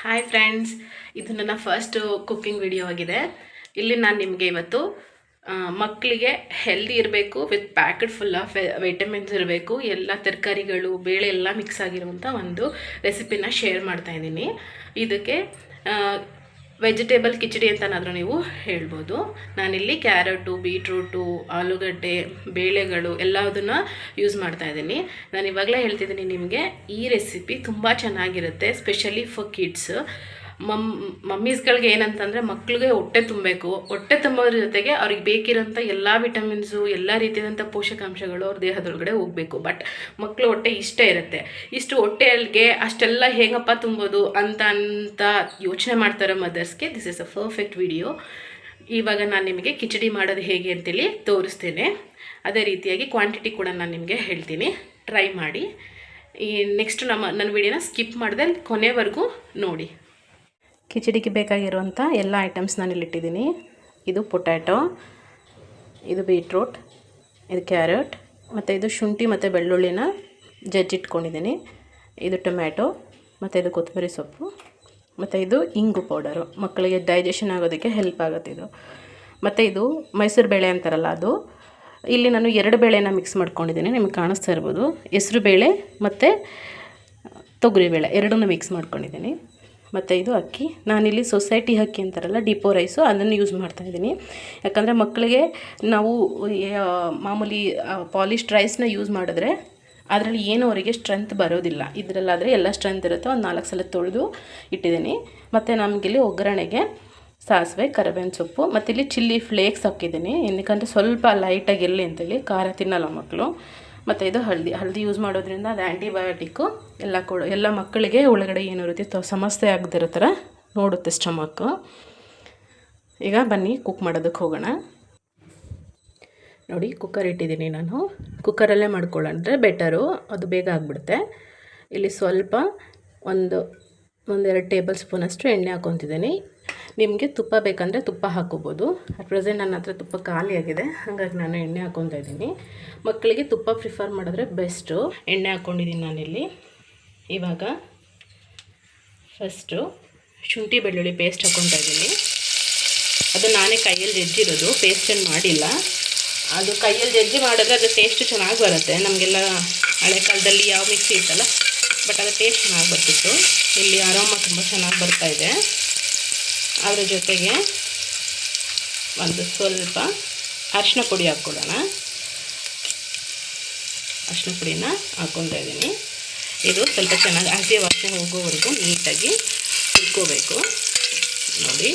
Hi friends ಇದು ನನ್ನ first cooking video ಆಗಿದೆ. ಇಲ್ಲಿ ನಾನು ನಿಮಗೆ ಇವತ್ತು ಮಕ್ಕಳಿಗೆ ಹೆಲ್ದಿ ಇರಬೇಕು with packet full of vitamins ಇರಬೇಕು, ಎಲ್ಲ ತರಕಾರಿಗಳು, ಬೇಳೆ ಎಲ್ಲ ಮಿಕ್ಸ್ ಆಗಿರುವಂಥ ಒಂದು ರೆಸಿಪಿನ ಶೇರ್ ಮಾಡ್ತಾ ಇದ್ದೀನಿ. ಇದಕ್ಕೆ ವೆಜಿಟೇಬಲ್ ಕಿಚಡಿ ಅಂತನಾದರೂ ನೀವು ಹೇಳ್ಬೋದು. ನಾನಿಲ್ಲಿ ಕ್ಯಾರೆಟು, ಬೀಟ್ರೂಟು, ಆಲೂಗಡ್ಡೆ, ಬೇಳೆಗಳು ಎಲ್ಲದನ್ನ ಯೂಸ್ ಮಾಡ್ತಾ ಇದ್ದೀನಿ. ನಾನು ಇವಾಗಲೇ ಹೇಳ್ತಿದ್ದೀನಿ ನಿಮಗೆ, ಈ ರೆಸಿಪಿ ತುಂಬ ಚೆನ್ನಾಗಿರುತ್ತೆ ಸ್ಪೆಷಲಿ ಫಾರ್ ಕಿಡ್ಸ್ ಮಮ್, ಮಮ್ಮೀಸ್ಗಳಿಗೆ ಏನಂತಂದರೆ ಮಕ್ಳಿಗೆ ಹೊಟ್ಟೆ ತುಂಬಬೇಕು. ಹೊಟ್ಟೆ ತುಂಬೋದ್ರ ಜೊತೆಗೆ ಅವ್ರಿಗೆ ಬೇಕಿರೋಂಥ ಎಲ್ಲ ವಿಟಮಿನ್ಸು, ಎಲ್ಲ ರೀತಿಯಾದಂಥ ಪೋಷಕಾಂಶಗಳು ಅವ್ರ ದೇಹದೊಳಗಡೆ ಹೋಗಬೇಕು. ಬಟ್ ಮಕ್ಕಳು ಹೊಟ್ಟೆ ಇಷ್ಟೇ ಇರುತ್ತೆ. ಇಷ್ಟು ಹೊಟ್ಟೆಯಲ್ಲಿಗೆ ಅಷ್ಟೆಲ್ಲ ಹೇಗಪ್ಪ ತುಂಬೋದು ಅಂತ ಅಂತ ಯೋಚನೆ ಮಾಡ್ತಾರೋ ಮದರ್ಸ್ಗೆ this is a perfect video ಇವಾಗ ನಾನು ನಿಮಗೆ ಕಿಚಡಿ ಮಾಡೋದು ಹೇಗೆ ಅಂತೇಳಿ ತೋರಿಸ್ತೇನೆ. ಅದೇ ರೀತಿಯಾಗಿ ಕ್ವಾಂಟಿಟಿ ಕೂಡ ನಾನು ನಿಮಗೆ ಹೇಳ್ತೀನಿ. ಟ್ರೈ ಮಾಡಿ. ಈ ನೆಕ್ಸ್ಟ್ ನಮ್ಮ, ನನ್ನ ವಿಡಿಯೋನ ಸ್ಕಿಪ್ ಮಾಡಿದೆ ಕೊನೆವರೆಗೂ ನೋಡಿ. ಕಿಚಡಿಗೆ ಬೇಕಾಗಿರುವಂಥ ಎಲ್ಲ ಐಟಮ್ಸ್ ನಾನು ಇಲ್ಲಿಟ್ಟಿದ್ದೀನಿ ಇದು ಪೊಟ್ಯಾಟೊ, ಇದು ಬೀಟ್ರೂಟ್, ಇದು ಕ್ಯಾರೆಟ್, ಮತ್ತು ಇದು ಶುಂಠಿ ಮತ್ತು ಬೆಳ್ಳುಳ್ಳಿನ ಜಜ್ಜಿಟ್ಕೊಂಡಿದ್ದೀನಿ ಇದು ಟೊಮ್ಯಾಟೊ, ಮತ್ತು ಇದು ಕೊತ್ತಂಬರಿ ಸೊಪ್ಪು, ಮತ್ತು ಇದು ಇಂಗು ಪೌಡರು. ಮಕ್ಕಳಿಗೆ ಡೈಜೆಷನ್ ಆಗೋದಕ್ಕೆ ಹೆಲ್ಪ್ ಆಗುತ್ತೆ ಇದು. ಮತ್ತು ಇದು ಮೈಸೂರು ಬೇಳೆ ಅಂತಾರಲ್ಲ ಅದು. ಇಲ್ಲಿ ನಾನು ಎರಡು ಬೇಳೆನ ಮಿಕ್ಸ್ ಮಾಡ್ಕೊಂಡಿದ್ದೀನಿ, ನಿಮಗೆ ಕಾಣಿಸ್ತಾ ಇರ್ಬೋದು. ಹೆಸ್ರು ಬೇಳೆ ಮತ್ತು ತೊಗರಿಬೇಳೆ ಎರಡನ್ನೂ ಮಿಕ್ಸ್ ಮಾಡ್ಕೊಂಡಿದ್ದೀನಿ. ಮತ್ತು ಇದು ಅಕ್ಕಿ. ನಾನಿಲ್ಲಿ ಸೊಸೈಟಿ ಅಕ್ಕಿ ಅಂತಾರಲ್ಲ ಡಿಪೋ ರೈಸು ಅದನ್ನು ಯೂಸ್ ಮಾಡ್ತಾಯಿದ್ದೀನಿ ಯಾಕಂದರೆ ಮಕ್ಕಳಿಗೆ ನಾವು ಮಾಮೂಲಿ ಪಾಲಿಶ್ಡ್ ರೈಸ್ನ ಯೂಸ್ ಮಾಡಿದ್ರೆ ಅದರಲ್ಲಿ ಏನು ಅವರಿಗೆ ಸ್ಟ್ರೆಂತ್ ಬರೋದಿಲ್ಲ. ಇದರಲ್ಲಾದರೆ ಎಲ್ಲ ಸ್ಟ್ರೆಂತ್ ಇರುತ್ತೆ. ಒಂದು ನಾಲ್ಕು ಸಲ ತೊಳೆದು ಇಟ್ಟಿದ್ದೀನಿ. ಮತ್ತು ನಮಗಿಲ್ಲಿ ಒಗ್ಗರಣೆಗೆ ಸಾಸಿವೆ, ಕರಿಬೇವಿನ ಸೊಪ್ಪು ಮತ್ತು ಇಲ್ಲಿ ಚಿಲ್ಲಿ ಫ್ಲೇಕ್ಸ್ ಹಾಕಿದ್ದೀನಿ. ಏನಕ್ಕಂದರೆ ಸ್ವಲ್ಪ ಲೈಟಾಗಿರಲಿ ಅಂತೇಳಿ, ಖಾರ ತಿನ್ನಲ್ಲ ಮಕ್ಕಳು ಮತ್ತು ಇದು ಹಳದಿ ಹಳದಿ ಯೂಸ್ ಮಾಡೋದ್ರಿಂದ ಅದು ಆ್ಯಂಟಿಬಯೋಟಿಕ್ಕು ಎಲ್ಲ ಕೊಡು, ಎಲ್ಲ ಮಕ್ಕಳಿಗೆ ಒಳಗಡೆ ಏನು ಇರುತ್ತೆ ತ- ಸಮಸ್ಯೆ ಆಗದಿರೋ ಥರ ನೋಡುತ್ತೆ ಸ್ಟಮಕ್ಕು ಈಗ ಬನ್ನಿ ಕುಕ್ ಮಾಡೋದಕ್ಕೆ ಹೋಗೋಣ. ನೋಡಿ ಕುಕ್ಕರ್ ಇಟ್ಟಿದ್ದೀನಿ ನಾನು. ಕುಕ್ಕರಲ್ಲೇ ಮಾಡ್ಕೊಳ್ಳೋಂದ್ರೆ ಬೆಟರು ಅದು ಬೇಗ ಆಗಿಬಿಡುತ್ತೆ. ಇಲ್ಲಿ ಸ್ವಲ್ಪ ಒಂದು, ಒಂದೆರಡು ಟೇಬಲ್ ಸ್ಪೂನಷ್ಟು ಎಣ್ಣೆ ಹಾಕ್ಕೊತಿದ್ದೀನಿ. ನಿಮಗೆ ತುಪ್ಪ ಬೇಕಂದರೆ ತುಪ್ಪ ಹಾಕೋಬೋದು. ಅಟ್ ಪ್ರೆಸೆಂಟ್ ನನ್ನ ಹತ್ರ ತುಪ್ಪ ಖಾಲಿಯಾಗಿದೆ. ಹಾಗಾಗಿ ನಾನು ಎಣ್ಣೆ ಹಾಕ್ಕೊತಾ ಇದ್ದೀನಿ. ಮಕ್ಕಳಿಗೆ ತುಪ್ಪ ಪ್ರಿಫರ್ ಮಾಡಿದ್ರೆ ಬೆಸ್ಟು. ಎಣ್ಣೆ ಹಾಕ್ಕೊಂಡಿದ್ದೀನಿ ನಾನಿಲ್ಲಿ. ಇವಾಗ ಫಸ್ಟು ಶುಂಠಿ ಬೆಳ್ಳುಳ್ಳಿ ಪೇಸ್ಟ್ ಹಾಕ್ಕೊತಾ ಇದ್ದೀನಿ. ಅದು ನಾನೇ ಕೈಯಲ್ಲಿ ಜಜ್ಜಿರೋದು. ಪೇಸ್ಟನ್ನು ಮಾಡಿಲ್ಲ. ಅದು ಕೈಯಲ್ಲಿ ಜಜ್ಜಿ ಮಾಡಿದ್ರೆ ಅದು ಟೇಸ್ಟ್ ಚೆನ್ನಾಗಿ ಬರುತ್ತೆ. ನಮಗೆಲ್ಲ ಹಳೆ ಕಾಲದಲ್ಲಿ ಯಾವ ಮಿಕ್ಸಿ ಇತ್ತಲ್ಲ, ಬಟ್ ಅದು ಟೇಸ್ಟ್ ಚೆನ್ನಾಗಿ ಬರ್ತಿತ್ತು. ಇಲ್ಲಿ ಆರಾಮ ತುಂಬ ಚೆನ್ನಾಗಿ ಬರ್ತಾ ಇದೆ. ಅದ್ರ ಜೊತೆಗೆ ಒಂದು ಸ್ವಲ್ಪ ಅರಿಶಿನ ಪುಡಿ ಹಾಕ್ಕೊಡೋಣ ಅರಿಶಿನ ಪುಡಿನ ಹಾಕ್ಕೊತಾ ಇದ್ದೀನಿ. ಇದು ಸ್ವಲ್ಪ ಚೆನ್ನಾಗಿ ಹಸಿ ವಾಸನೆ ಹೋಗೋವರೆಗೂ ನೀಟಾಗಿ ಹುರ್ಕೋಬೇಕು. ನೋಡಿ.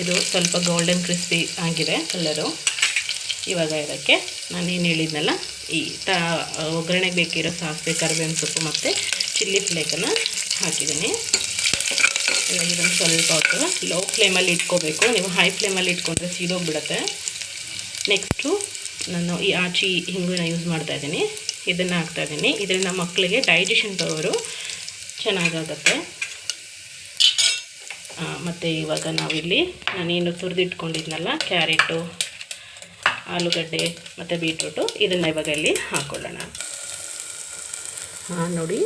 ಇದು ಸ್ವಲ್ಪ ಗೋಲ್ಡನ್ ಕ್ರಿಸ್ಪಿ ಆಗಿದೆ ಕಲ್ಲರು ಇವಾಗ ಇದಕ್ಕೆ ನಾನು ಏನು ಹೇಳಿದ್ನಲ್ಲ, ಈ ತ, ಒಗ್ಗರಣೆಗೆ ಬೇಕಿರೋ ಸಾಸಿವೆ, ಕರಿಬೇವಿನ ಸೊಪ್ಪು ಮತ್ತು ಚಿಲ್ಲಿ ಫ್ಲೇಕನ್ನು ಹಾಕಿದ್ದೀನಿ. ಇವಾಗ ಇದನ್ನು ಸ್ವಲ್ಪ ಹೊತ್ತು ಲೋ ಫ್ಲೇಮಲ್ಲಿ ಇಟ್ಕೋಬೇಕು. ನೀವು ಹೈ ಫ್ಲೇಮಲ್ಲಿ ಇಟ್ಕೊಂಡ್ರೆ ಸೀದೋಗ್ಬಿಡುತ್ತೆ. ನೆಕ್ಸ್ಟು ನಾನು ಈ ಆಚಿ ಹಿಂಗನ್ನ ಯೂಸ್ ಮಾಡ್ತಾಯಿದ್ದೀನಿ ಇದನ್ನು ಹಾಕ್ತಾಯಿದ್ದೀನಿ ಇದರಿಂದ ಮಕ್ಕಳಿಗೆ ಡೈಜೆಷನ್ ಪವರು ಚೆನ್ನಾಗಾಗತ್ತೆ. ಮತ್ತು ಇವಾಗ ನಾವಿಲ್ಲಿ ನಾನೇನು ತುರಿದಿಟ್ಕೊಂಡಿದ್ನಲ್ಲ ಕ್ಯಾರೆಟು ಆಲೂಗಡ್ಡೆ ಮತ್ತು ಬೀಟ್ರೂಟು ಇದನ್ನು ಇವಾಗ ಇಲ್ಲಿ ಹಾಕ್ಕೊಳ್ಳೋಣ ಹಾಂ ನೋಡಿ,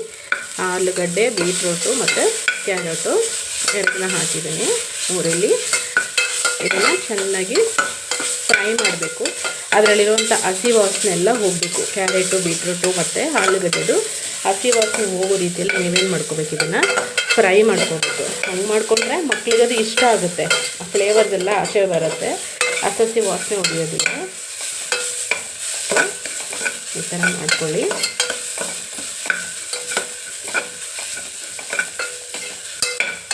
ಆಲೂಗಡ್ಡೆ ಬೀಟ್ರೂಟು ಮತ್ತು ಕ್ಯಾರೆಟು ಎರಡನ್ನ ಹಾಕಿದ್ದೀನಿ ಊರಲ್ಲಿ ಇದನ್ನು ಚೆನ್ನಾಗಿ ಫ್ರೈ ಮಾಡಬೇಕು. ಅದರಲ್ಲಿರುವಂಥ ಹಸಿ ವಾಸನೆ ಎಲ್ಲ ಹೋಗಬೇಕು. ಕ್ಯಾರೆಟು, ಬೀಟ್ರೂಟು ಮತ್ತು ಆಲೂಗಡ್ಡೆದು. ಹಸಿ ವಾಸನೆ ಹೋಗೋ ರೀತಿಯಲ್ಲಿ ನೀವೇನು ಮಾಡ್ಕೋಬೇಕು ಇದನ್ನು? ಫ್ರೈ ಮಾಡ್ಕೋಬೇಕು. ಹಂಗೆ ಮಾಡಿಕೊಂಡ್ರೆ ಅದು ಇಷ್ಟ ಆಗುತ್ತೆ. ಆ ಫ್ಲೇವರ್ದೆಲ್ಲ ಆಚೆ ಬರುತ್ತೆ. ಹಸಿ ವಾಸನೆ ಹೊಡೆಯೋದಿಲ್ಲ ಈ ಥರ ಮಾಡ್ಕೊಳ್ಳಿ.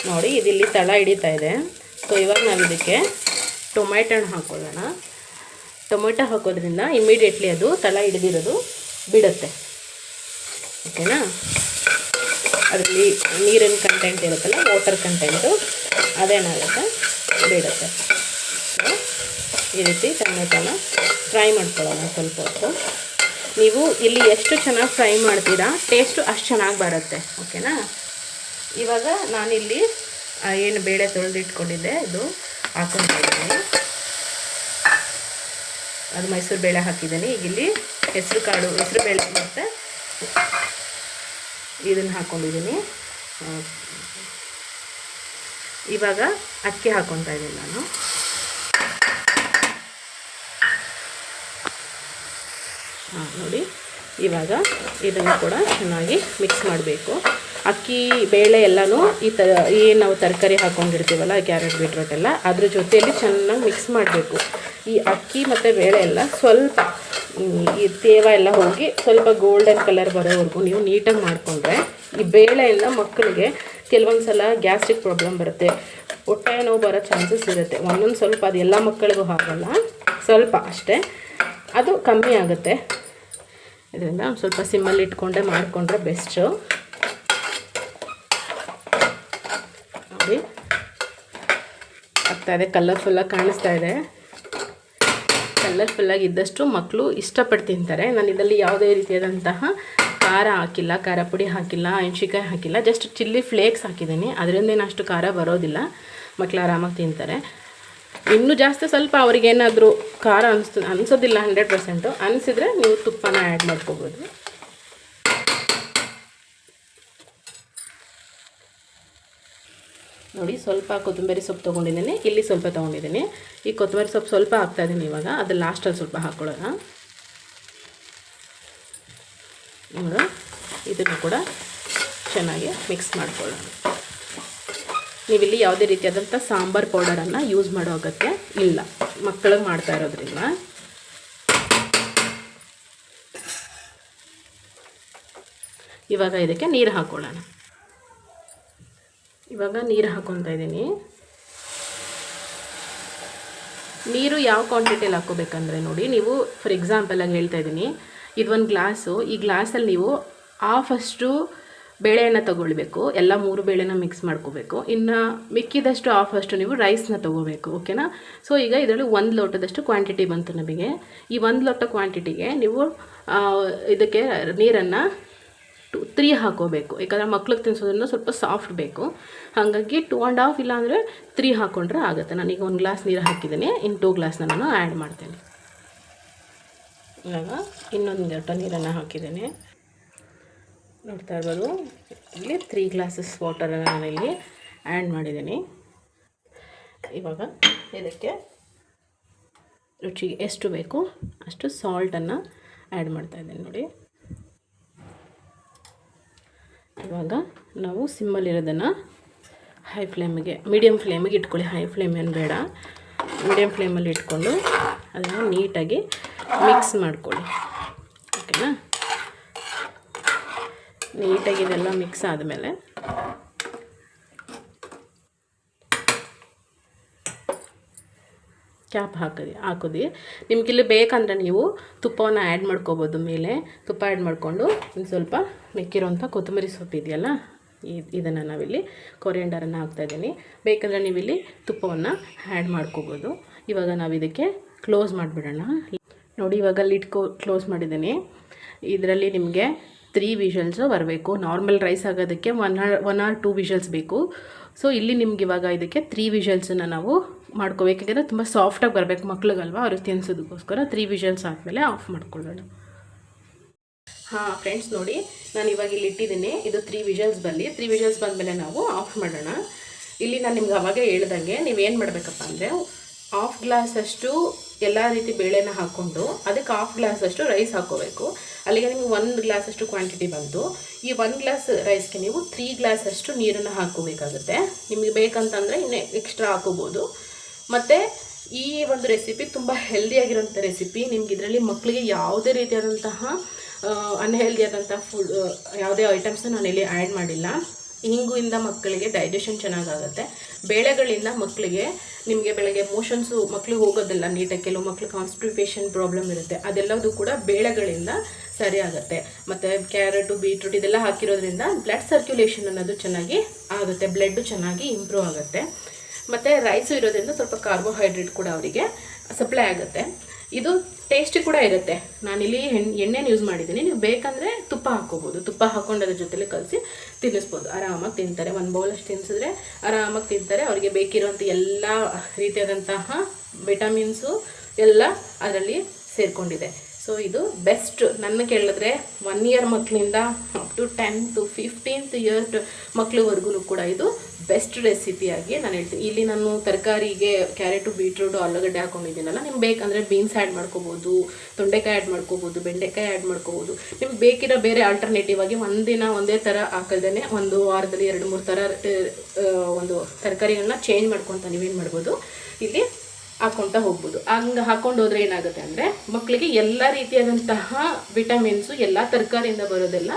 ನೋಡಿ, ಇದಿಲ್ಲಿ ತಳ ಹಿಡಿತಾ ಇದೆ. ಸೊ ಇವಾಗ ನಾವು ಇದಕ್ಕೆ ಟೊಮೆಟೊ ಹಣ್ಣು ಹಾಕ್ಕೊಳ್ಳೋಣ ಟೊಮೆಟೊ ಹಾಕೋದ್ರಿಂದ ಇಮಿಡಿಯೇಟ್ಲಿ ಅದು ತಳ ಹಿಡಿದಿರೋದು ಬಿಡುತ್ತೆ. ಓಕೆನಾ? ಅದರಲ್ಲಿ ನೀರಿನ ಕಂಟೆಂಟ್ ಇರುತ್ತಲ್ಲ ವಾಟರ್ ಕಂಟೆಂಟು ಅದೇನಾಗುತ್ತೆ ಬಿಡುತ್ತೆ. ಸೊ ಈ ರೀತಿ ಟೊಮೆಟೊನ ಫ್ರೈ ಮಾಡ್ಕೊಳ್ಳೋಣ ಸ್ವಲ್ಪ ಹೊತ್ತು. ನೀವು ಇಲ್ಲಿ ಎಷ್ಟು ಚೆನ್ನಾಗಿ ಫ್ರೈ ಮಾಡ್ತೀರಾ, ಟೇಸ್ಟು ಅಷ್ಟು ಚೆನ್ನಾಗಿ ಬರುತ್ತೆ. ಓಕೆನಾ? ಇವಾಗ ನಾನಿಲ್ಲಿ ಏನು ಬೇಳೆ ತೊಳೆದಿಟ್ಕೊಂಡಿದ್ದೆ, ಇದು ಹಾಕೊಂಡಿದ್ದೀನಿ ಅದು ಮೈಸೂರು ಬೇಳೆ ಹಾಕಿದ್ದೀನಿ. ಈಗ ಇಲ್ಲಿ ಹೆಸರು ಕಾಳು, ಹೆಸರು ಬೇಳೆ ಮತ್ತು ಇದನ್ನು ಹಾಕ್ಕೊಂಡಿದ್ದೀನಿ ಇವಾಗ ಅಕ್ಕಿ ಹಾಕ್ಕೊತಾ ಇದ್ದೀನಿ ನಾನು. ಹಾಂ ನೋಡಿ, ಇವಾಗ ಇದನ್ನು ಕೂಡ ಚೆನ್ನಾಗಿ ಮಿಕ್ಸ್ ಮಾಡಬೇಕು. ಅಕ್ಕಿ, ಬೇಳೆ ಎಲ್ಲನೂ ಈ ತ ಏನು ನಾವು ತರಕಾರಿ ಹಾಕ್ಕೊಂಡಿರ್ತೀವಲ್ಲ ಕ್ಯಾರೆಟ್, ಬೀಟ್ರೋಟ್ ಎಲ್ಲ, ಅದ್ರ ಜೊತೆಯಲ್ಲಿ ಚೆನ್ನಾಗಿ ಮಿಕ್ಸ್ ಮಾಡಬೇಕು. ಈ ಅಕ್ಕಿ ಮತ್ತು ಬೇಳೆ ಎಲ್ಲ ಸ್ವಲ್ಪ, ಈ ತೇವ ಎಲ್ಲ ಹೋಗಿ ಸ್ವಲ್ಪ ಗೋಲ್ಡನ್ ಕಲರ್ ಬರೋವರೆಗೂ ನೀವು ನೀಟಾಗಿ ಮಾಡಿಕೊಂಡ್ರೆ, ಈ ಬೇಳೆಯನ್ನು ಮಕ್ಕಳಿಗೆ ಕೆಲವೊಂದು ಸಲ ಗ್ಯಾಸ್ಟ್ರಿಕ್ ಪ್ರಾಬ್ಲಮ್ ಬರುತ್ತೆ. ಹೊಟ್ಟೆ ನೋವು ಬರೋ ಚಾನ್ಸಸ್ ಇರುತ್ತೆ. ಒಂದೊಂದು ಸ್ವಲ್ಪ, ಅದು ಎಲ್ಲ ಮಕ್ಕಳಿಗೂ ಆಗಲ್ಲ ಸ್ವಲ್ಪ ಅಷ್ಟೇ. ಅದು ಕಮ್ಮಿ ಆಗುತ್ತೆ. ಇದರಿಂದ ಸ್ವಲ್ಪ ಸಿಮ್ಮಲ್ಲಿ ಇಟ್ಕೊಂಡೆ ಮಾಡಿಕೊಂಡ್ರೆ ಬೆಸ್ಟು ನೋಡಿ ಆಗ್ತಾ ಇದೆ ಕಲರ್ಫುಲ್ಲಾಗಿ ಕಾಣಿಸ್ತಾ ಇದೆ. ಕಲರ್ಫುಲ್ಲಾಗಿ ಇದ್ದಷ್ಟು ಮಕ್ಕಳು ಇಷ್ಟಪಟ್ಟು ತಿಂತಾರೆ. ನಾನು ಇದರಲ್ಲಿ ಯಾವುದೇ ರೀತಿಯಾದಂತಹ ಖಾರ ಹಾಕಿಲ್ಲ, ಖಾರ ಪುಡಿ ಹಾಕಿಲ್ಲ ಹೆಣ್ಸಿಕಾಯಿ ಹಾಕಿಲ್ಲ ಜಸ್ಟ್ ಚಿಲ್ಲಿ ಫ್ಲೇಕ್ಸ್ ಹಾಕಿದ್ದೀನಿ. ಅದರಿಂದ ಏನು ಅಷ್ಟು ಖಾರ ಬರೋದಿಲ್ಲ. ಮಕ್ಕಳು ಆರಾಮಾಗಿ ತಿಂತಾರೆ. ಇನ್ನೂ ಜಾಸ್ತಿ ಸ್ವಲ್ಪ ಅವ್ರಿಗೇನಾದರೂ ಖಾರ ಅನಿಸ್ತು ಅನಿಸೋದಿಲ್ಲ ಹಂಡ್ರೆಡ್ ಪರ್ಸೆಂಟು ಅನಿಸಿದರೆ ನೀವು ತುಪ್ಪನ ಆ್ಯಡ್ ಮಾಡ್ಕೋಬೋದು. ನೋಡಿ ಸ್ವಲ್ಪ ಕೊತ್ತಂಬರಿ ಸೊಪ್ಪು ತೊಗೊಂಡಿದ್ದೀನಿ. ಇಲ್ಲಿ ಸ್ವಲ್ಪ ತೊಗೊಂಡಿದ್ದೀನಿ. ಈ ಕೊತ್ತಂಬರಿ ಸೊಪ್ಪು ಸ್ವಲ್ಪ ಹಾಕ್ತಾಯಿದ್ದೀನಿ ಇವಾಗ. ಅದು ಲಾಸ್ಟಲ್ಲಿ ಸ್ವಲ್ಪ ಹಾಕ್ಕೊಳ್ಳೋಣ ನೋಡು, ಇದನ್ನು ಕೂಡ ಚೆನ್ನಾಗಿ ಮಿಕ್ಸ್ ಮಾಡ್ಕೊಳ್ಳೋಣ. ನೀವಿಲ್ಲಿ ಯಾವುದೇ ರೀತಿಯಾದಂಥ ಸಾಂಬಾರ್ ಪೌಡರನ್ನು ಯೂಸ್ ಮಾಡೋ ಅಗತ್ಯ ಇಲ್ಲ. ಮಕ್ಕಳಿಗೆ ಮಾಡ್ತಾ ಇರೋದ್ರಿಂದ. ಇವಾಗ ಇದಕ್ಕೆ ನೀರು ಹಾಕ್ಕೊಳ್ಳೋಣ ಇವಾಗ ನೀರು ಹಾಕ್ಕೊತಾ ಇದ್ದೀನಿ. ನೀರು ಯಾವ ಕ್ವಾಂಟಿಟಿಯಲ್ಲಿ ಹಾಕ್ಕೋಬೇಕಂದ್ರೆ ನೋಡಿ, ನೀವು ಫಾರ್ ಎಕ್ಸಾಂಪಲ್ ಆಗಿ ಹೇಳ್ತಾ ಇದ್ದೀನಿ ಇದು ಒಂದು ಗ್ಲಾಸು, ಈ ಗ್ಲಾಸಲ್ಲಿ ನೀವು ಆಫಷ್ಟು ಬೇಳೆಯನ್ನು ತೊಗೊಳ್ಬೇಕು, ಎಲ್ಲ ಮೂರು ಬೇಳೆನ ಮಿಕ್ಸ್ ಮಾಡ್ಕೋಬೇಕು. ಇನ್ನು ಮಿಕ್ಕಿದಷ್ಟು ಆಫಷ್ಟು ನೀವು ರೈಸ್ನ ತೊಗೋಬೇಕು ಓಕೆನಾ ಸೊ ಈಗ ಇದರಲ್ಲಿ ಒಂದು ಲೋಟದಷ್ಟು ಕ್ವಾಂಟಿಟಿ ಬಂತು ನಮಗೆ. ಈ ಒಂದು ಲೋಟ ಕ್ವಾಂಟಿಟಿಗೆ ನೀವು ಇದಕ್ಕೆ ನೀರನ್ನು ಟು ತ್ರೀ ಹಾಕೋಬೇಕು. ಯಾಕಂದರೆ ಮಕ್ಳಿಗೆ ತಿನ್ಸೋದ್ರಿಂದ ಸ್ವಲ್ಪ ಸಾಫ್ಟ್ ಬೇಕು. ಹಾಗಾಗಿ ಟು ಆ್ಯಂಡ್ ಹಾಫ್ ಇಲ್ಲಾಂದರೆ ತ್ರೀ ಹಾಕ್ಕೊಂಡ್ರೆ ಆಗುತ್ತೆ. ನಾನೀಗ ಒಂದು ಗ್ಲಾಸ್ ನೀರು ಹಾಕಿದ್ದೀನಿ. ಇನ್ನು ಟೂ ಗ್ಲಾಸ್ನ ನಾನು ಆ್ಯಡ್ ಮಾಡ್ತೇನೆ. ಇವಾಗ ಇನ್ನೊಂದು ಲೋಟ ನೀರನ್ನು ಹಾಕಿದ್ದೀನಿ. ನೋಡ್ತಾ ಇರ್ಬೋದು. ಇಲ್ಲಿ ತ್ರೀ ಗ್ಲಾಸಸ್ ವಾಟರನ್ನು ನಾನಿಲ್ಲಿ ಆ್ಯಡ್ ಮಾಡಿದ್ದೀನಿ. ಇವಾಗ ಇದಕ್ಕೆ ರುಚಿಗೆ ಎಷ್ಟು ಬೇಕು ಅಷ್ಟು ಸಾಲ್ಟನ್ನು ಆ್ಯಡ್ ಮಾಡ್ತಾ ಇದ್ದೀನಿ ನೋಡಿ. ಇವಾಗ ನಾವು ಸಿಮ್ಮಲ್ಲಿರೋದನ್ನು ಹೈ ಫ್ಲೇಮಿಗೆ ಮೀಡಿಯಮ್ ಫ್ಲೇಮಿಗೆ ಇಟ್ಕೊಳ್ಳಿ. ಹೈ ಫ್ಲೇಮ್ ಏನು ಬೇಡ. ಮೀಡಿಯಮ್ ಫ್ಲೇಮಲ್ಲಿ ಇಟ್ಕೊಂಡು ಅದನ್ನು ನೀಟಾಗಿ ಮಿಕ್ಸ್ ಮಾಡ್ಕೊಳ್ಳಿ. ಓಕೆನಾ ನೀಟಾಗಿ ಇದೆಲ್ಲ ಮಿಕ್ಸ್ ಆದಮೇಲೆ ಕ್ಯಾಪ್ ಹಾಕೋದು, ಹಾಕೋದಿ. ನಿಮಗಿಲ್ಲಿ ಬೇಕಂದರೆ ನೀವು ತುಪ್ಪವನ್ನು ಆ್ಯಡ್ ಮಾಡ್ಕೋಬೋದು ಮೇಲೆ. ತುಪ್ಪ ಆ್ಯಡ್ ಮಾಡಿಕೊಂಡು ಒಂದು ಸ್ವಲ್ಪ ಮಿಕ್ಕಿರೋಂಥ ಕೊತ್ತಂಬರಿ ಸೊಪ್ಪು ಇದೆಯಲ್ಲ ಇದನ್ನು ನಾವಿಲ್ಲಿ ಕೊರಿಯಂಡರನ್ನು ಹಾಕ್ತಾಯಿದ್ದೀನಿ ಬೇಕಂದರೆ ನೀವಿಲ್ಲಿ ತುಪ್ಪವನ್ನು ಆ್ಯಡ್ ಮಾಡ್ಕೋಬೋದು. ಇವಾಗ ನಾವು ಇದಕ್ಕೆ ಕ್ಲೋಸ್ ಮಾಡಿಬಿಡೋಣ. ನೋಡಿ, ಇವಾಗ ಲಿಡ್ ಕ್ಲೋಸ್ ಮಾಡಿದ್ದೀನಿ. ಇದರಲ್ಲಿ ನಿಮಗೆ ತ್ರೀ ವಿಷಲ್ಸು ಬರಬೇಕು. ನಾರ್ಮಲ್ ರೈಸ್ ಆಗೋದಕ್ಕೆ one or one or two whistles ಬೇಕು. ಸೊ ಇಲ್ಲಿ ನಿಮ್ಗೆ ಇವಾಗ ಇದಕ್ಕೆ ತ್ರೀ ವಿಷಲ್ಸನ್ನು ನಾವು ಮಾಡ್ಕೋಬೇಕು. ಯಾಕಂದರೆ ತುಂಬ ಸಾಫ್ಟಾಗಿ ಬರಬೇಕು ಮಕ್ಳಿಗಲ್ವಾ? ಅವ್ರಿಗೆ ತಿನ್ಸೋದಕ್ಕೋಸ್ಕರ ತ್ರೀ ವಿಷನ್ಸ್ ಆದಮೇಲೆ ಆಫ್ ಮಾಡ್ಕೊಳ್ಳೋಣ. ಹಾಂ ಫ್ರೆಂಡ್ಸ್ ನೋಡಿ, ನಾನು ಇವಾಗ ಇಲ್ಲಿ ಇಟ್ಟಿದ್ದೀನಿ. ಇದು ತ್ರೀ ವಿಷನ್ಸ್ ಬರಲಿ ತ್ರೀ ವಿಷನ್ಸ್ ಬಂದಮೇಲೆ ನಾವು ಆಫ್ ಮಾಡೋಣ. ಇಲ್ಲಿ ನಾನು ನಿಮ್ಗೆ ಅವಾಗೇ ಹೇಳ್ದಂಗೆ ನೀವೇನು ಮಾಡಬೇಕಪ್ಪ ಅಂದರೆ ಹಾಫ್ ಗ್ಲಾಸಷ್ಟು ಎಲ್ಲ ರೀತಿ ಬೇಳೆನ ಹಾಕ್ಕೊಂಡು ಅದಕ್ಕೆ ಹಾಫ್ ಗ್ಲಾಸಷ್ಟು ರೈಸ್ ಹಾಕ್ಕೋಬೇಕು. ಅಲ್ಲಿಗೆ ನಿಮ್ಗೆ ಒಂದು ಗ್ಲಾಸಷ್ಟು ಕ್ವಾಂಟಿಟಿ ಬಂತು ಈ ಒನ್ ಗ್ಲಾಸ್ ರೈಸ್ಗೆ ನೀವು ತ್ರೀ ಗ್ಲಾಸಷ್ಟು ನೀರನ್ನು ಹಾಕ್ಕೋಬೇಕಾಗುತ್ತೆ. ನಿಮಗೆ ಬೇಕಂತಂದರೆ ಇನ್ನೇ ಎಕ್ಸ್ಟ್ರಾ ಹಾಕೋಬೋದು ಮತ್ತು ಈ ಒಂದು ರೆಸಿಪಿ ತುಂಬ ಹೆಲ್ದಿಯಾಗಿರೋಂಥ ರೆಸಿಪಿ ನಿಮ್ಗೆ ಇದರಲ್ಲಿ ಮಕ್ಕಳಿಗೆ ಯಾವುದೇ ರೀತಿಯಾದಂತಹ ಅನ್ಹೆಲ್ದಿ ಆದಂತಹ ಫುಡ್ ಯಾವುದೇ ಐಟಮ್ಸ್ನ ನಾನಿಲ್ಲಿ ಆ್ಯಡ್ ಮಾಡಿಲ್ಲ. ಹಿಂಗುಯಿಂದ ಮಕ್ಕಳಿಗೆ ಡೈಜೆಷನ್ ಚೆನ್ನಾಗಾಗುತ್ತೆ. ಬೇಳೆಗಳಿಂದ ಮಕ್ಕಳಿಗೆ ನಿಮಗೆ ಬೆಳಗ್ಗೆ ಮೋಷನ್ಸು ಮಕ್ಕಳಿಗೆ ಹೋಗೋದಿಲ್ಲ ನೀಟಾಗಿ, ಕೆಲವು ಮಕ್ಕಳು ಕಾನ್ಸ್ಟಿಪೇಷನ್ ಪ್ರಾಬ್ಲಮ್ ಇರುತ್ತೆ. ಅದೆಲ್ಲದೂ ಕೂಡ ಬೇಳೆಗಳಿಂದ ಸರಿ ಆಗುತ್ತೆ ಮತ್ತು ಕ್ಯಾರೆಟು ಬೀಟ್ರೂಟ್ ಇದೆಲ್ಲ ಹಾಕಿರೋದ್ರಿಂದ ಬ್ಲಡ್ ಸರ್ಕ್ಯುಲೇಷನ್ ಅನ್ನೋದು ಚೆನ್ನಾಗಿ ಆಗುತ್ತೆ. ಬ್ಲಡ್ಡು ಚೆನ್ನಾಗಿ ಇಂಪ್ರೂವ್ ಆಗುತ್ತೆ. ಮತ್ತು ರೈಸು ಇರೋದ್ರಿಂದ ಸ್ವಲ್ಪ ಕಾರ್ಬೋಹೈಡ್ರೇಟ್ ಕೂಡ ಅವರಿಗೆ ಸಪ್ಲೈ ಆಗುತ್ತೆ. ಇದು ಟೇಸ್ಟಿ ಕೂಡ ಇರುತ್ತೆ. ನಾನಿಲ್ಲಿ ಇಲ್ಲಿ ಎಣ್ಣೆನ ಯೂಸ್ ಮಾಡಿದ್ದೀನಿ. ನೀವು ಬೇಕಂದರೆ ತುಪ್ಪ ಹಾಕೋಬೋದು ತುಪ್ಪ ಹಾಕ್ಕೊಂಡು ಅದ್ರ ಜೊತೆಲಿ ಕಲಸಿ ತಿನ್ನಿಸ್ಬೋದು. ಆರಾಮಾಗಿ ತಿಂತಾರೆ. ಒಂದು ಬೌಲಷ್ಟು ತಿನ್ನಿಸಿದ್ರೆ ಆರಾಮಾಗಿ ತಿಂತಾರೆ. ಅವರಿಗೆ ಬೇಕಿರುವಂಥ ಎಲ್ಲ ರೀತಿಯಾದಂತಹ ವಿಟಮಿನ್ಸು ಎಲ್ಲ ಅದರಲ್ಲಿ ಸೇರಿಕೊಂಡಿದೆ. ಸೊ ಇದು ಬೆಸ್ಟ್ ನನ್ನ ಕೇಳಿದ್ರೆ ಒನ್ ಇಯರ್ ಮಕ್ಕಳಿಂದ up to tenth fifteenth year ಮಕ್ಕಳವರೆಗೂ ಕೂಡ ಇದು ಬೆಸ್ಟ್ ರೆಸಿಪಿಯಾಗಿ ನಾನು ಹೇಳ್ತೀನಿ. ಇಲ್ಲಿ ನಾನು ತರಕಾರಿಗೆ ಕ್ಯಾರೆಟು, ಬೀಟ್ರೂಟು, ಆಲೂಗಡ್ಡೆ ಹಾಕೊಂಡಿದ್ದೀನಲ್ಲ, ನಿಮ್ಗೆ ಬೇಕಂದರೆ ಬೀನ್ಸ್ ಆ್ಯಡ್ ಮಾಡ್ಕೋಬೋದು, ತೊಂಡೆಕಾಯಿ ಆ್ಯಡ್ ಮಾಡ್ಕೋಬೋದು, ಬೆಂಡೆಕಾಯಿ ಆ್ಯಡ್ ಮಾಡ್ಕೋಬೋದು. ನಿಮ್ಗೆ ಬೇಕಿರೋ ಬೇರೆ ಆಲ್ಟರ್ನೇಟಿವ್ ಆಗಿ ಒಂದಿನ ಒಂದೇ ಥರ ಹಾಕಲ್ದೇ ಒಂದು ವಾರದಲ್ಲಿ ಎರಡು, ಮೂರು ಥರ ಒಂದು ತರಕಾರಿಗಳನ್ನ ಚೇಂಜ್ ಮಾಡ್ಕೊತ ನೀವೇನು ಮಾಡ್ಬೋದು? ಇಲ್ಲಿ ಹಾಕ್ಕೊಳ್ತಾ ಹೋಗ್ಬೋದು. ಹಂಗೆ ಹಾಕೊಂಡು ಹೋದ್ರೆ ಏನಾಗುತ್ತೆ ಅಂದರೆ ಮಕ್ಕಳಿಗೆ ಎಲ್ಲ ರೀತಿಯಾದಂತಹ ವಿಟಮಿನ್ಸು ಎಲ್ಲ ತರಕಾರಿಯಿಂದ ಬರೋದೆಲ್ಲ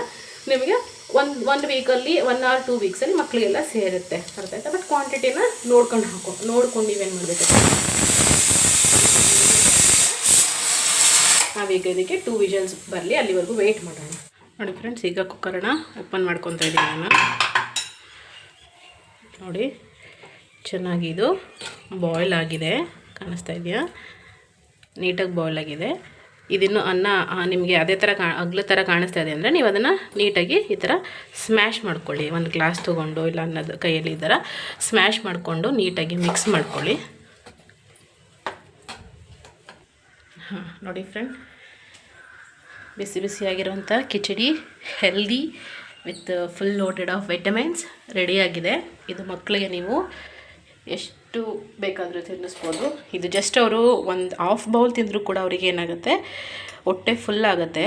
ನಿಮಗೆ ಒಂದು ಒಂದು ವೀಕಲ್ಲಿ ಒನ್ ಆರ್ ಟೂ ವೀಕ್ಸಲ್ಲಿ ಮಕ್ಕಳಿಗೆಲ್ಲ ಸೇರುತ್ತೆ. ಅರ್ಥ ಆಯ್ತಾ? ಬಟ್ ಕ್ವಾಂಟಿಟಿನ ನೋಡ್ಕೊಂಡು ಹಾಕೋ, ನೋಡ್ಕೊಂಡು ನೀವೇನು ಮಾಡಬೇಕು? ನಾವೀಗ ಇದಕ್ಕೆ ಟೂ ವಿಷನ್ಸ್ ಬರಲಿ, ಅಲ್ಲಿವರೆಗೂ ವೆಯ್ಟ್ ಮಾಡೋಣ. ನೋಡಿ ಫ್ರೆಂಡ್ಸ್ ಈಗ ಕುಕ್ಕರನ್ನ ಓಪನ್ ಮಾಡ್ಕೊತಾ ಇದ್ದೀನಿ ನಾನು. ನೋಡಿ, ಚೆನ್ನಾಗಿ ಇದು ಬಾಯ್ಲ್ ಆಗಿದೆ. ಕಾಣಿಸ್ತಾ ಇದೆಯಾ? ನೀಟಾಗಿ ಬಾಯ್ಲ್ ಆಗಿದೆ. ಇದಿನ್ನು ಅನ್ನ ನಿಮಗೆ ಅದೇ ಥರ ಕಾ, ಅಗ್ಲ ಥರ ಕಾಣಿಸ್ತಾ ಇದೆ ಅಂದರೆ ನೀವು ಅದನ್ನು ನೀಟಾಗಿ ಈ ಥರ ಸ್ಮ್ಯಾಶ್ ಮಾಡ್ಕೊಳ್ಳಿ. ಒಂದು ಗ್ಲಾಸ್ ತೊಗೊಂಡು ಇಲ್ಲ ಅನ್ನೋದು ಕೈಯಲ್ಲಿ ಈ ಥರ ಸ್ಮ್ಯಾಶ್ ಮಾಡಿಕೊಂಡು ನೀಟಾಗಿ ಮಿಕ್ಸ್ ಮಾಡ್ಕೊಳ್ಳಿ. ಹಾಂ, ನೋಡಿ ಫ್ರೆಂಡ್ ಬಿಸಿ ಬಿಸಿಯಾಗಿರುವಂಥ khichdi healthy with full loaded of vitamins ರೆಡಿಯಾಗಿದೆ ಇದು ಮಕ್ಕಳಿಗೆ ನೀವು ಎಷ್ಟು ಬೇಕಾದರೂ ತಿನ್ನಿಸ್ಬೋದು. ಇದು ಜಸ್ಟ್ ಅವರು ಒಂದು ಹಾಫ್ ಬೌಲ್ ತಿಂದರೂ ಕೂಡ ಅವರಿಗೆ ಏನಾಗುತ್ತೆ? ಹೊಟ್ಟೆ ಫುಲ್ ಆಗುತ್ತೆ.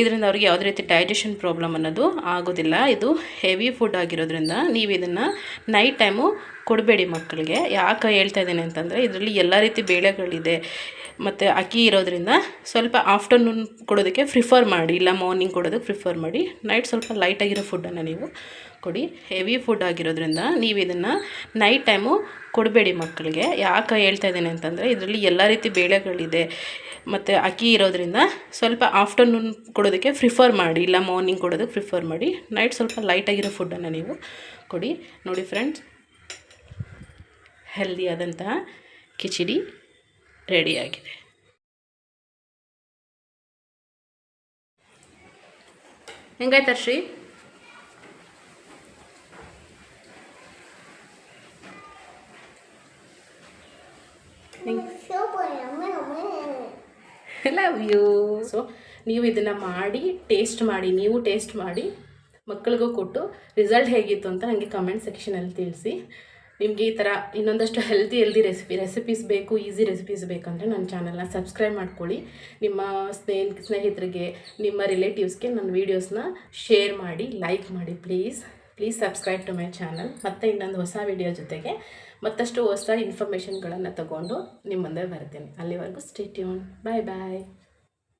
ಇದರಿಂದ ಅವ್ರಿಗೆ ಯಾವುದೇ ರೀತಿ ಡೈಜೆಷನ್ ಪ್ರಾಬ್ಲಮ್ ಅನ್ನೋದು ಆಗೋದಿಲ್ಲ. ಇದು ಹೆವಿ ಫುಡ್ ಆಗಿರೋದ್ರಿಂದ ನೀವು ಇದನ್ನು ನೈಟ್ ಟೈಮು ಕೊಡಬೇಡಿ ಮಕ್ಕಳಿಗೆ. ಯಾಕೆ ಹೇಳ್ತಾ ಇದ್ದೀನಿ ಅಂತಂದರೆ, ಇದರಲ್ಲಿ ಎಲ್ಲ ರೀತಿ ಬೇಳೆಗಳಿದೆ. ಮತ್ತು ಅಕ್ಕಿ ಇರೋದ್ರಿಂದ ಸ್ವಲ್ಪ ಆಫ್ಟರ್ನೂನ್ ಕೊಡೋದಕ್ಕೆ ಪ್ರಿಫರ್ ಮಾಡಿ, ಇಲ್ಲ ಮಾರ್ನಿಂಗ್ ಕೊಡೋದಕ್ಕೆ ಪ್ರಿಫರ್ ಮಾಡಿ. ನೈಟ್ ಸ್ವಲ್ಪ ಲೈಟಾಗಿರೋ ಫುಡ್ಡನ್ನು ನೀವು ಕೊಡಿ. ಹೆವಿ ಫುಡ್ ಆಗಿರೋದ್ರಿಂದ ನೀವು ಇದನ್ನು ನೈಟ್ ಟೈಮು ಕೊಡಬೇಡಿ ಮಕ್ಕಳಿಗೆ. ಯಾಕೆ ಹೇಳ್ತಾ ಇದ್ದೀನಿ ಅಂತಂದರೆ ಇದರಲ್ಲಿ ಎಲ್ಲ ರೀತಿ ಬೇಳೆಗಳಿದೆ. ಮತ್ತು ಅಕ್ಕಿ ಇರೋದ್ರಿಂದ ಸ್ವಲ್ಪ ಆಫ್ಟರ್ನೂನ್ ಕೊಡೋದಕ್ಕೆ ಪ್ರಿಫರ್ ಮಾಡಿ, ಇಲ್ಲ ಮಾರ್ನಿಂಗ್ ಕೊಡೋದಕ್ಕೆ ಪ್ರಿಫರ್ ಮಾಡಿ. ನೈಟ್ ಸ್ವಲ್ಪ ಲೈಟಾಗಿರೋ ಫುಡ್ಡನ್ನು ನೀವು ಕೊಡಿ. ನೋಡಿ ಫ್ರೆಂಡ್ಸ್ ಹೆಲ್ದಿಯಾದಂತಹ ಕಿಚಡಿ. ರೆಡಿಯಾಗಿದೆ. ಹೆಂಗಾಯ್ತು ಶ್ರೀ ಲವ್ ಯು ಸೊ ನೀವು ಇದನ್ನು ಮಾಡಿ ಟೇಸ್ಟ್ ಮಾಡಿ, ನೀವು ಟೇಸ್ಟ್ ಮಾಡಿ ಮಕ್ಕಳಿಗೂ ಕೊಟ್ಟು ರಿಸಲ್ಟ್ ಹೇಗಿತ್ತು ಅಂತ ನನಗೆ ಕಮೆಂಟ್ ಸೆಕ್ಷನಲ್ಲಿ ತಿಳಿಸಿ. ನಿಮಗೆ ಈ ಥರ ಇನ್ನೊಂದಷ್ಟು ಹೆಲ್ದಿ ಹೆಲ್ದಿ ರೆಸಿಪಿ ರೆಸಿಪೀಸ್ ಬೇಕು ಈಸಿ ರೆಸಿಪೀಸ್ ಬೇಕಂದರೆ ನನ್ನ ಚಾನಲ್ನ ಸಬ್ಸ್ಕ್ರೈಬ್ ಮಾಡ್ಕೊಳ್ಳಿ. ನಿಮ್ಮ ಸ್ನೇಹ, ಸ್ನೇಹಿತರಿಗೆ, ನಿಮ್ಮ ರಿಲೇಟಿವ್ಸ್ಗೆ ನನ್ನ ವೀಡಿಯೋಸ್ನ ಶೇರ್ ಮಾಡಿ ಲೈಕ್ ಮಾಡಿ please please subscribe to my channel ಮತ್ತು ಇನ್ನೊಂದು ಹೊಸ ವಿಡಿಯೋ ಜೊತೆಗೆ ಮತ್ತಷ್ಟು ಹೊಸ ಇನ್ಫಾರ್ಮೇಷನ್ಗಳನ್ನು ತಗೊಂಡು ನಿಮ್ಮ ಮುಂದೆ ಬರ್ತೀನಿ ಅಲ್ಲಿವರೆಗೂ ಸ್ಟೇ ಟ್ಯೂನ್ ಬಾಯ್ ಬಾಯ್